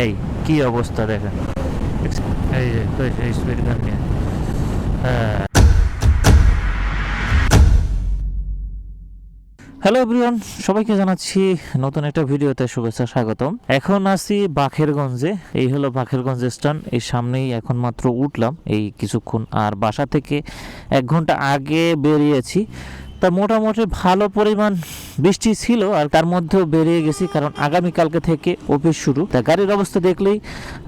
এই, কি অবস্থা দেখেন? এই এই স্পিড গান নিয়ে। হ্যাঁ। হ্যালো এভরিওয়ান সবাইকে জানাচ্ছি নতুন একটা ভিডিওতে শুভেচ্ছা, স্বাগতম। এখন আছি বাখেরগঞ্জে। এই হলো বাখেরগঞ্জ স্ট্যান্ড এই সামনেই এখন মাত্র উঠলাম। এই কিছুক্ষণ আর বাসা থেকে এক ঘণ্টা আগে বেরিয়েছি। তা মোটামুটি ভালো পরিমাণ বৃষ্টি ছিল আর তার মধ্যেও বেরিয়ে গেছি, কারণ আগামীকালকে থেকে অফিস শুরু। তা গাড়ির অবস্থা দেখলেই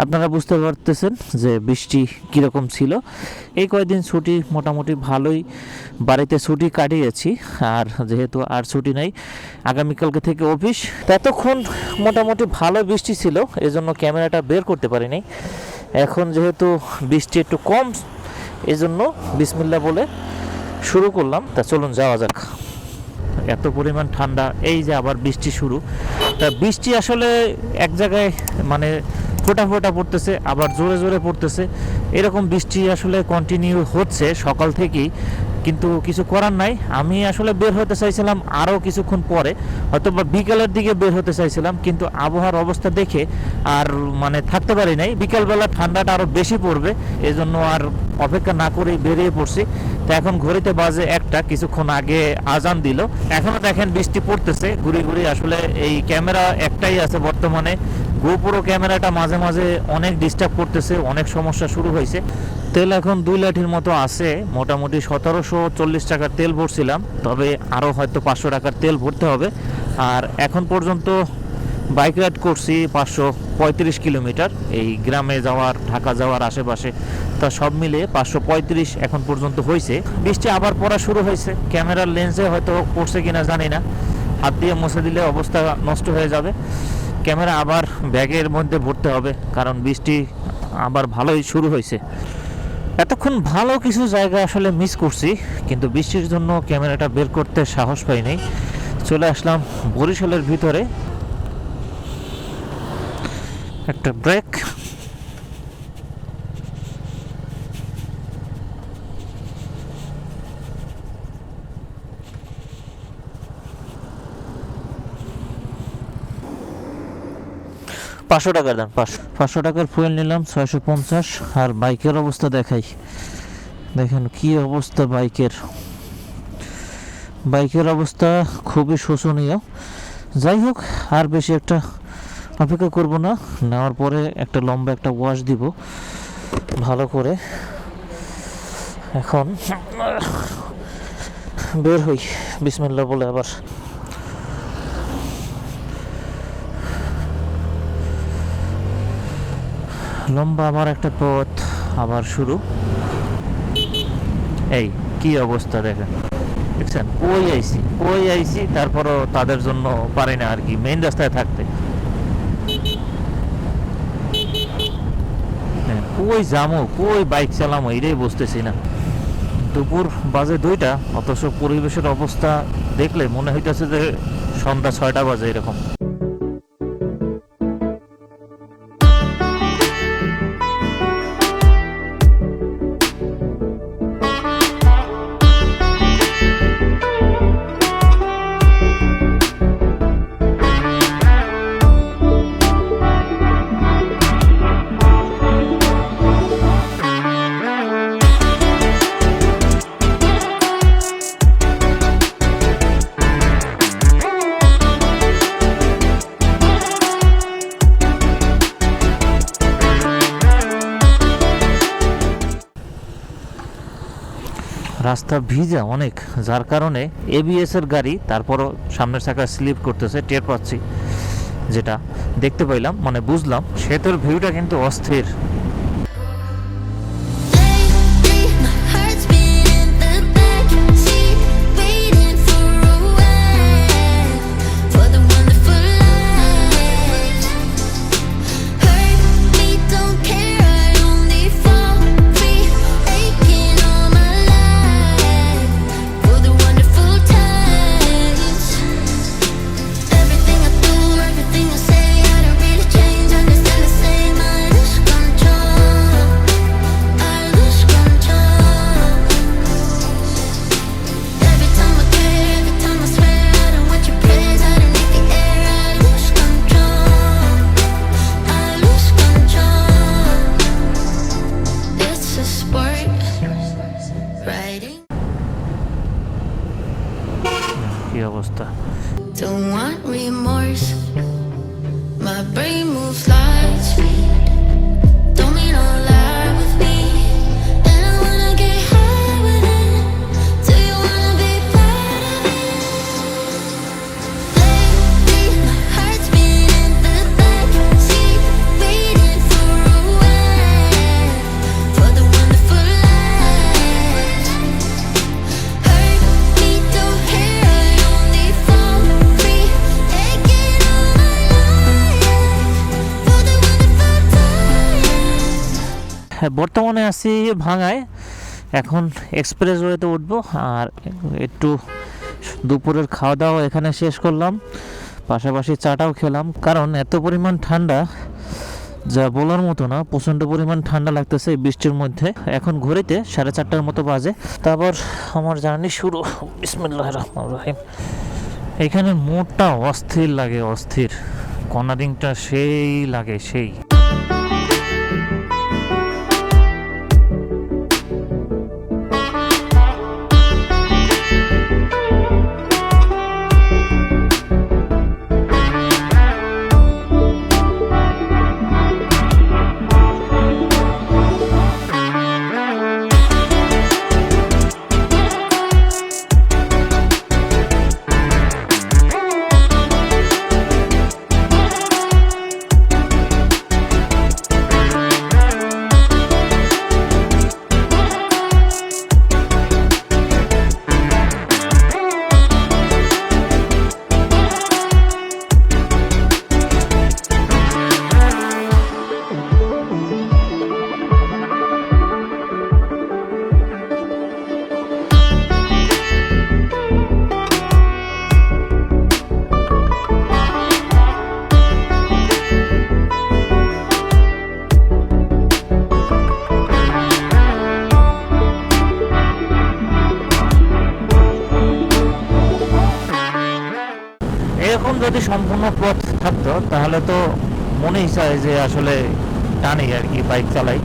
আপনারা বুঝতে পারতেছেন যে বৃষ্টি কীরকম ছিল। এই কয়েকদিন ছুটি মোটামুটি ভালোই বাড়িতে ছুটি কাটিয়েছি, আর যেহেতু আর ছুটি নেই, আগামীকালকে থেকে অফিস। তা এতক্ষণ মোটামুটি ভালো বৃষ্টি ছিল, এজন্য ক্যামেরাটা বের করতে পারিনি। এখন যেহেতু বৃষ্টি একটু কম, এজন্য বিসমিল্লা বলে শুরু করলাম, তা চলুন যাওয়া যাক। এত পরিমাণ ঠান্ডা, এই যে আবার বৃষ্টি শুরু। তা বৃষ্টি আসলে এক জায়গায় মানে ফোটা ফোটা পড়তেছে, আবার জোরে জোরে পড়তেছে। এরকম বৃষ্টি আসলে কন্টিনিউ হচ্ছে সকাল থেকেই। কিন্তু কিছু করার নাই। আমি আসলে বের হতে চাইছিলাম আরও কিছুক্ষণ পরে হয়তো বা বিকালের দিকে বের হতে চাইছিলাম, কিন্তু আবহাওয়ার অবস্থা দেখে আর মানে থাকতে পারি নাই। বিকালবেলা ঠান্ডাটা আরও বেশি পড়বে, এজন্য আর অপেক্ষা না করেই বেরিয়ে পড়ছি। তো এখন ঘড়িতে বাজে একটা, কিছুক্ষণ আগে আজান দিল। এখনও দেখেন বৃষ্টি পড়তেছে, ঘুরি ঘুরি আসলে এই ক্যামেরা একটাই আছে বর্তমানে। গোপুরো ক্যামেরাটা মাঝে মাঝে অনেক ডিস্টার্ব করতেছে, অনেক সমস্যা শুরু হয়েছে। তেল এখন দুই লাঠির মতো আছে। মোটামুটি সতেরোশো চল্লিশ টাকার তেল ভরছিলাম, তবে আরও হয়তো পাঁচশো টাকার তেল ভরতে হবে। আর এখন পর্যন্ত বাইক রাইড করছি পাঁচশো পঁয়ত্রিশ কিলোমিটার। এই গ্রামে যাওয়ার, ঢাকা যাওয়ার আশেপাশে তা সব মিলে পাঁচশো পঁয়ত্রিশ এখন পর্যন্ত হয়েছে বৃষ্টি আবার পড়া শুরু হয়েছে ক্যামেরার লেন্সে হয়তো পড়ছে কিনা জানি না। হাত দিয়ে মুছে দিলে অবস্থা নষ্ট হয়ে যাবে। ক্যামেরা আবার ব্যাগের মধ্যে ভরতে হবে, কারণ বৃষ্টি আবার ভালোই শুরু হয়েছে এতক্ষণ ভালো কিছু জায়গা আসলে মিস করছি, কিন্তু বৃষ্টির জন্য ক্যামেরাটা বের করতে সাহস পাইনি। চলে আসলাম বরিশালের ভিতরে। একটা ব্রেক পাঁচশো টাকার দাম, পাঁচশো। পাঁচশো টাকার ফুয়েল নিলাম, ছয়শো পঞ্চাশ। আর বাইকের অবস্থা দেখাই। দেখেন কি অবস্থা বাইকের। বাইকের অবস্থা খুবই শোচনীয় যাই হোক, আর বেশি একটা অপেক্ষা করব না। নেওয়ার পরে একটা লম্বা একটা ওয়াশ দিব, ভালো করে। এখন বের হই। বিসমিল্লা বলে আবার। লম্বা আমার একটা পথ আবার শুরু। এই কি অবস্থা দেখেন। দেখছেন? কই আইছি কই আইছি তারপরও তাদের জন্য পারি না আর কি মেইন রাস্তায় থাকতে। হ্যাঁ, কই যামো কই বাইক চালামো এটাই বুঝতেছি না। দুপুর বাজে দুইটা অথচ পরিবেশের অবস্থা দেখলে মনে হইতেছে যে সন্ধ্যা ছয়টা বাজে এরকম। রাস্তা ভিজা অনেক, যার কারণে এবিএস এর গাড়ি তারপরও সামনের চাকা স্লিপ করতেছে, টের পাচ্ছি যেটা। দেখতে পাইলাম মানে বুঝলাম, সেতুর ভিউটা কিন্তু অস্থির। remorse. My brain বর্তমানে আছি ভাঙায় এখন এক্সপ্রেস ওয়েতে উঠবো। আর একটু দুপুরের খাওয়া দাওয়া এখানে শেষ করলাম। পাশাপাশি চাটাও খেলাম। কারণ এত পরিমাণ ঠান্ডা, যা বলার মতো না, প্রচণ্ড পরিমাণ ঠান্ডা লাগতেছে বৃষ্টির মধ্যে। এখন ঘড়িতে সাড়ে চারটার মতো বাজে। তারপর আমার জার্নি শুরু। বিসমুল্লাহ রহমান রহিম। এখানে মোটটা অস্থির লাগে, অস্থির। কর্নারিংটা সেই লাগে, সেই। যদি সম্পূর্ণ পথ থাকতো, তাহলে তো মনেই চায় যে আসলে টানি আর কি বাইক চালাই।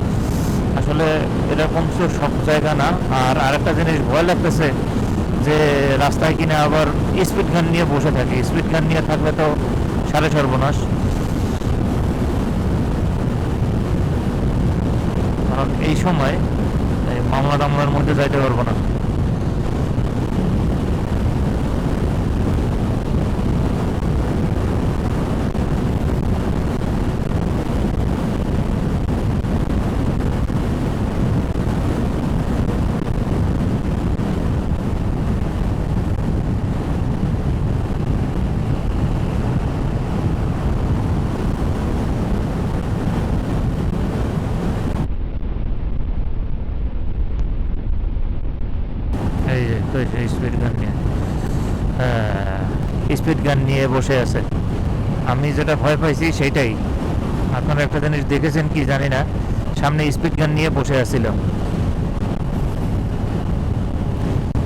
আসলে এরকম তো সব জায়গা না। আর আরেকটা জিনিস ভয় লাগতেছে যে রাস্তায় কিনে আবার স্পিড গান নিয়ে বসে থাকি। স্পিড গান নিয়ে থাকলে তো সাড়ে সর্বনাশ। কারণ এই সময় মামলা টামলার মধ্যে যাইতে পারব না এই যে তো স্পিড গান নিয়ে। স্পিড গান নিয়ে বসে আছে। আমি যেটা ভয় পাইছি সেইটাই। আপনারা একটা জিনিস দেখেছেন কি জানি না, সামনে স্পিড গান নিয়ে বসে আছিল।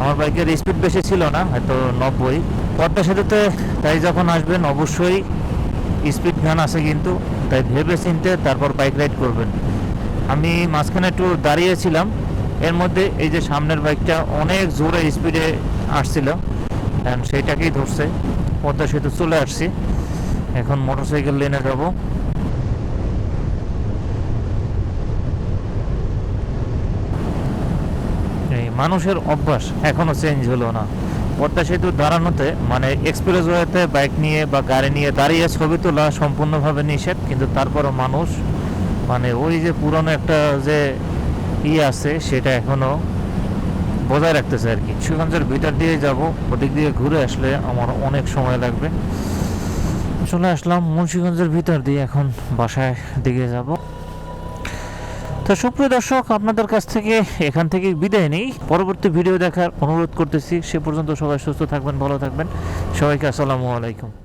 আমার বাইকের স্পিড বেশি ছিল না, হয়তো নব্বই। পদ্মা সেতুতে তাই যখন আসবেন অবশ্যই স্পিড গান আছে কিন্তু, তাই ভেবে চিনতে তারপর বাইক রাইড করবেন। আমি মাঝখানে একটু দাঁড়িয়েছিলাম এর মধ্যে এই যে সামনের বাইকটা অনেক জোরে স্পিডে আসছিল সেইটাকেই ধরছে। পদ্মা সেতু চলে আসছি। এখন মোটরসাইকেল লেনে যাব। এই মানুষের অভ্যাস এখনও চেঞ্জ হলো না। পদ্মা সেতু দাঁড়ানোতে মানে এক্সপ্রেস ওয়েতে বাইক নিয়ে বা গাড়ি নিয়ে দাঁড়িয়ে ছবি তোলা সম্পূর্ণভাবে নিষেধ, কিন্তু তারপরও মানুষ মানে ওই যে পুরনো একটা যে ই আছে সেটা এখনও বজায় রাখতেছে আর কি। সুগঞ্জের ভিতর দিয়ে যাব, ওদিক দিয়ে ঘুরে আসলে আমার অনেক সময় লাগবে। চলে আসলাম মুন্সিগঞ্জের ভিতর দিয়ে এখন বাসায় দিকে যাব। তো সুপ্রিয় দর্শক, আপনাদের কাছ থেকে এখান থেকে বিদায় নেই। পরবর্তী ভিডিও দেখার অনুরোধ করতেছি। সে পর্যন্ত সবাই সুস্থ থাকবেন, ভালো থাকবেন। সবাইকে আসসালামু আলাইকুম।